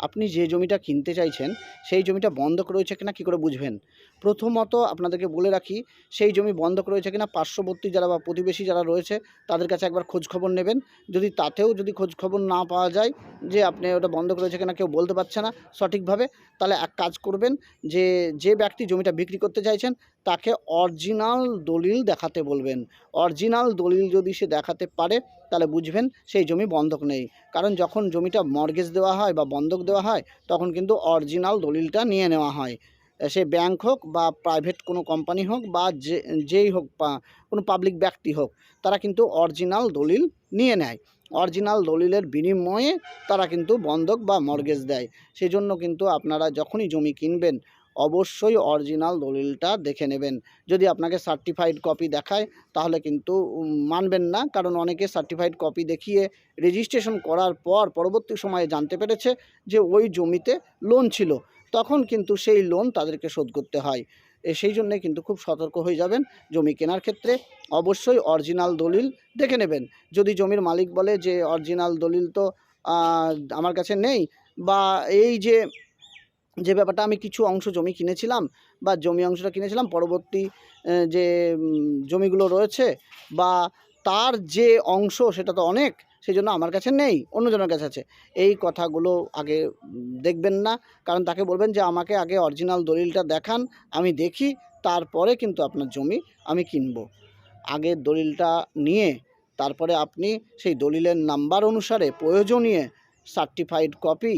আপনি যে জমিটা কিনতে চাইছেন, সেই জমিটা বন্ধক রয়েছে কিনা কী করে বুঝবেন? প্রথমত আপনাদেরকে বলে রাখি, সেই জমি বন্ধক রয়েছে কিনা পার্শ্ববর্তী যারা বা প্রতিবেশী যারা রয়েছে, তাদের কাছে একবার খোঁজ খবর নেবেন। যদি তাতেও যদি খোঁজ খবর না পাওয়া যায় যে আপনি ওটা বন্ধক রয়েছে কিনা কেউ বলতে পারছে না সঠিকভাবে, তাহলে এক কাজ করবেন যে যে ব্যক্তি জমিটা বিক্রি করতে চাইছেন তাকে অরিজিনাল দলিল দেখাতে বলবেন। অরিজিনাল দলিল যদি সে দেখাতে পারে, তাহলে বুঝবেন সেই জমি বন্ধক নেই। কারণ যখন জমিটা মর্গেজ দেওয়া হয় বা বন্ধক দেওয়া হয়, তখন কিন্তু অরিজিনাল দলিলটা নিয়ে নেওয়া হয়। সে ব্যাংক হোক বা প্রাইভেট কোনো কোম্পানি হোক বা যে, যেই হোক বা কোনো পাবলিক ব্যক্তি হোক, তারা কিন্তু অরিজিনাল দলিল নিয়ে নেয়। অরিজিনাল দলিলের বিনিময়ে তারা কিন্তু বন্ধক বা মর্গেজ দেয়। সেই জন্য কিন্তু আপনারা যখনই জমি কিনবেন অবশ্যই অরিজিনাল দলিলটা দেখে নেবেন। যদি আপনাকে সার্টিফাইড কপি দেখায়, তাহলে কিন্তু মানবেন না। কারণ অনেকে সার্টিফাইড কপি দেখিয়ে রেজিস্ট্রেশন করার পর পরবর্তী সময়ে জানতে পেরেছে যে ওই জমিতে লোন ছিল। তখন কিন্তু সেই লোন তাদেরকে শোধ করতে হয়। সেই জন্যে কিন্তু খুব সতর্ক হয়ে যাবেন জমি কেনার ক্ষেত্রে। অবশ্যই অরিজিনাল দলিল দেখে নেবেন। যদি জমির মালিক বলে যে অরিজিনাল দলিল তো আমার কাছে নেই, বা এই যে যে ব্যাপারটা আমি কিছু অংশ জমি কিনেছিলাম বা জমি অংশটা কিনেছিলাম, পরবর্তী যে জমিগুলো রয়েছে বা তার যে অংশ সেটা তো অনেক, সেই জন্য আমার কাছে নেই, অন্যজনের কাছে আছে। এই কথাগুলো আগে দেখবেন না, কারণ তাকে বলবেন যে, আমাকে আগে অরিজিনাল দলিলটা দেখান, আমি দেখি, তারপরে কিন্তু আপনার জমি আমি কিনবো। আগে দলিলটা নিয়ে, তারপরে আপনি সেই দলিলের নাম্বার অনুসারে প্রয়োজনীয় সার্টিফাইড কপি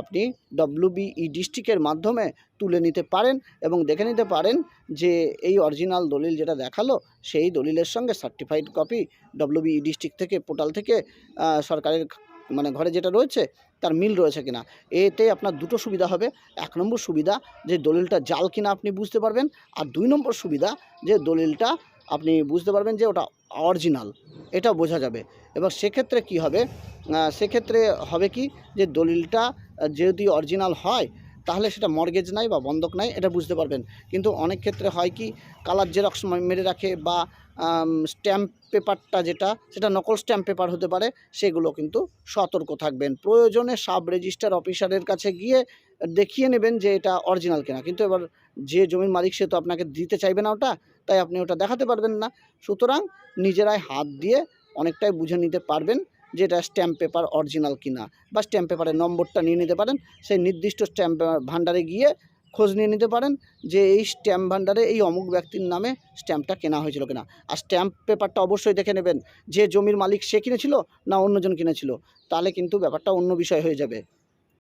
আপনি ডব্লিউবিই ডিস্ট্রিক্টের মাধ্যমে তুলে নিতে পারেন এবং দেখে নিতে পারেন যে এই অরিজিনাল দলিল যেটা দেখাল, সেই দলিলের সঙ্গে সার্টিফাইড কপি ডব্লিউবিই ডিস্ট্রিক্ট থেকে পোর্টাল থেকে সরকারের মানে ঘরে যেটা রয়েছে, তার মিল রয়েছে কিনা। এতে আপনার দুটো সুবিধা হবে। এক নম্বর সুবিধা যে দলিলটা জাল কিনা আপনি বুঝতে পারবেন, আর দুই নম্বর সুবিধা যে দলিলটা আপনি বুঝতে পারবেন যে ওটা অরিজিনাল এটা বোঝা যাবে। এবং সেক্ষেত্রে কি হবে? সেক্ষেত্রে হবে কি যে দলিলটা যদি অরিজিনাল হয়, তাহলে সেটা মর্গেজ নাই বা বন্ধক নাই, এটা বুঝতে পারবেন। কিন্তু অনেক ক্ষেত্রে হয় কি, কালার জেরক্স মেরে রাখে বা স্ট্যাম্প পেপারটা যেটা, সেটা নকল স্ট্যাম্প পেপার হতে পারে, সেগুলো কিন্তু সতর্ক থাকবেন। প্রয়োজনে সাব রেজিস্টার অফিসারের কাছে গিয়ে দেখিয়ে নেবেন যে এটা অরিজিনাল কিনা। কিন্তু এবার যে জমির মালিক, সে তো আপনাকে দিতে চাইবে না ওটা, তাই আপনি ওটা দেখাতে পারবেন না। সুতরাং নিজেরাই হাত দিয়ে অনেকটাই বুঝে নিতে পারবেন যে এটা স্ট্যাম্প পেপার অরিজিনাল কিনা, বা স্ট্যাম্প পেপারের নম্বরটা নিয়ে নিতে পারেন। সেই নির্দিষ্ট স্ট্যাম্প ভাণ্ডারে গিয়ে খোঁজ নিয়ে নিতে পারেন যে এই স্ট্যাম্প ভাণ্ডারে এই অমুক ব্যক্তির নামে স্ট্যাম্পটা কেনা হয়েছিল কিনা। আর স্ট্যাম্প পেপারটা অবশ্যই দেখে নেবেন যে জমির মালিক সে কিনেছিল না অন্যজন কিনেছিল। তাহলে কিন্তু ব্যাপারটা অন্য বিষয় হয়ে যাবে।